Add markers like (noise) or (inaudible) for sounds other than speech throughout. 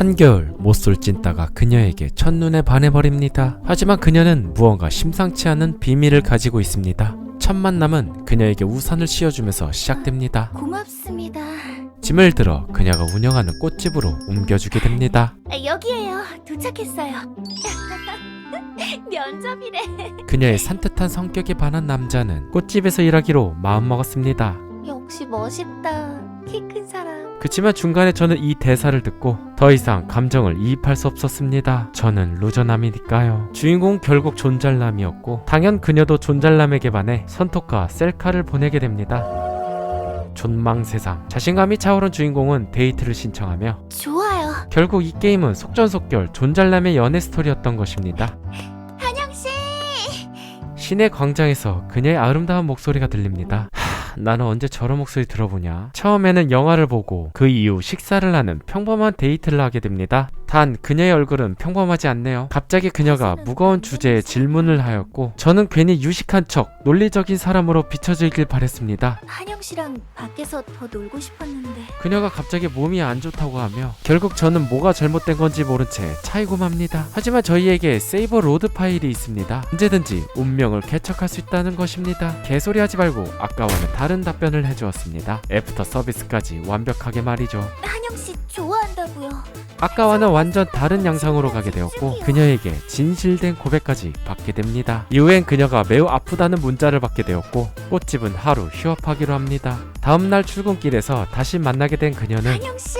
한겨울 못쏠 찐따가 그녀에게 첫눈에 반해버립니다. 하지만 그녀는 무언가 심상치 않은 비밀을 가지고 있습니다. 첫 만남은 그녀에게 우산을 씌워주면서 시작됩니다. 고맙습니다. 짐을 들어 그녀가 운영하는 꽃집으로 옮겨주게 됩니다. 아, 여기에요. 도착했어요. (laughs) 면접이래. 그녀의 산뜻한 성격에 반한 남자는 꽃집에서 일하기로 마음먹었습니다. 역시 멋있다. 키 큰 사람. 그치만 중간에 저는 이 대사를 듣고 더 이상 감정을 이입할 수 없었습니다. 저는 루저남이니까요. 주인공 결국 존잘남이었고 당연 그녀도 존잘남에게 반해 선톡과 셀카를 보내게 됩니다. 존망 세상. 자신감이 차오른 주인공은 데이트를 신청하며 좋아요. 결국 이 게임은 속전속결 존잘남의 연애 스토리였던 것입니다. 한영 씨. 시내 광장에서 그녀의 아름다운 목소리가 들립니다. 하, 나는 언제 저런 목소리 들어보냐? 처음에는 영화를 보고 그 이후 식사를 하는 평범한 데이트를 하게 됩니다. 단 그녀의 얼굴은 평범하지 않네요. 갑자기 그녀가 무거운 주제에 질문을 하였고 저는 괜히 유식한 척 논리적인 사람으로 비춰지길 바랬습니다. 한영 씨랑 밖에서 더 놀고 싶었는데. 그녀가 갑자기 몸이 안 좋다고 하며 결국 저는 뭐가 잘못된 건지 모른 채 차이고 맙니다. 하지만 저희에게 세이버 로드 파일이 있습니다. 언제든지 운명을 개척할 수 있다는 것입니다. 개소리 하지 말고 아까와는 다른 답변을 해주었습니다. 애프터 서비스까지 완벽하게 말이죠. 한영 씨 좋아한다고요. 아까와는 완전 다른 양상으로 가게 되었고 그녀에게 진실된 고백까지 받게 됩니다. 이후엔 그녀가 매우 아프다는 문자를 받게 되었고 꽃집은 하루 휴업하기로 합니다. 다음날 출근길에서 다시 만나게 된 그녀는 한영 씨.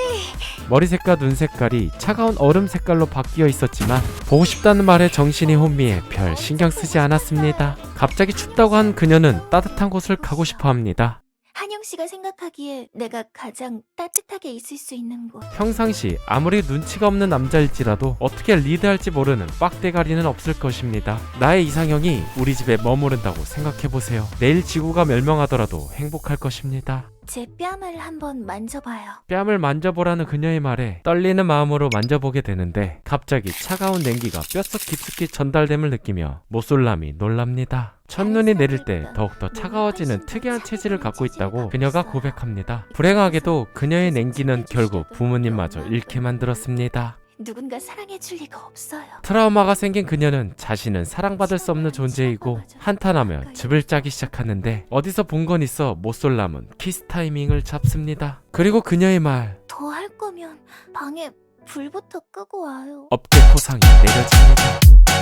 머리색과 눈 색깔이 차가운 얼음 색깔로 바뀌어 있었지만 보고 싶다는 말에 정신이 혼미해 별 신경 쓰지 않았습니다. 갑자기 춥다고 한 그녀는 따뜻한 곳을 가고 싶어 합니다. 한영 씨가 생각하기에 내가 가장 따뜻하게 있을 수 있는 곳. 평상시 아무리 눈치가 없는 남자일지라도 어떻게 리드할지 모르는 빡대가리는 없을 것입니다. 나의 이상형이 우리 집에 머무른다고 생각해보세요. 내일 지구가 멸망하더라도 행복할 것입니다. 제 뺨을 한번 만져봐요. 뺨을 만져보라는 그녀의 말에 떨리는 마음으로 만져보게 되는데 갑자기 차가운 냉기가 뼛속 깊숙이 전달됨을 느끼며 모쏠남이 놀랍니다. 첫눈이 내릴 때 더욱더 차가워지는 특이한 체질을 갖고 있다고 그녀가 고백합니다. 불행하게도 그녀의 냉기는 결국 부모님마저 잃게 만들었습니다. 누군가 사랑해줄 리가 없어요. 트라우마가 생긴 그녀는 자신은 사랑받을 수 없는 존재이고 한탄하며 즙을 짜기 시작하는데 어디서 본 건 있어 못쏠남은 키스 타이밍을 잡습니다. 그리고 그녀의 말 더 할 거면 방에 불부터 끄고 와요. 어깨 포상이 내려집니다.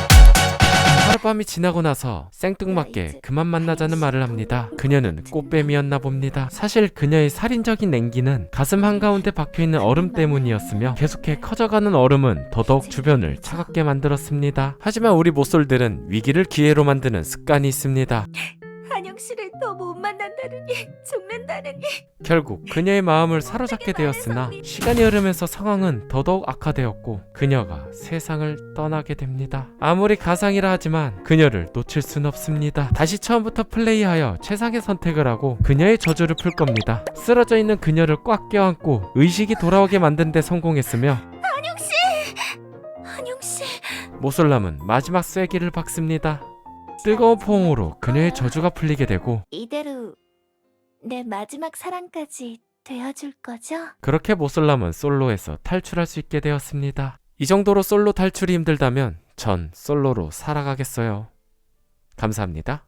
하룻밤이 지나고 나서 생뚱맞게 그만 만나자는 말을 합니다. 그녀는 꽃뱀이었나 봅니다. 사실 그녀의 살인적인 냉기는 가슴 한가운데 박혀있는 얼음 때문이었으며 계속해 커져가는 얼음은 더더욱 주변을 차갑게 만들었습니다. 하지만 우리 모쏠들은 위기를 기회로 만드는 습관이 있습니다. (laughs) 한영 씨를 더 못 만난다느니 죽 는다느니 결국 그녀의 마음을 사로잡게 되었으나 시간이 흐르면서 상황은 더더욱 악화되었고 그녀가 세상을 떠나게 됩니다. 아무리 가상이라 하지만 그녀를 놓칠 순 없습니다. 다시 처음부터 플레이하여 최상의 선택을 하고 그녀의 저주를 풀 겁니다. 쓰러져 있는 그녀를 꽉 껴안고 의식이 돌아오게 만든 데 성공했으며 한영 씨 한영 씨 모솔람은 마지막 쐐기를 박습니다. 뜨거운 포옹으로 그녀의 저주가 풀리게 되고 이대로 내 마지막 사랑까지 되어줄 거죠? 그렇게 모솔람은 솔로에서 탈출할 수 있게 되었습니다. 이 정도로 솔로 탈출이 힘들다면 전 솔로로 살아가겠어요. 감사합니다.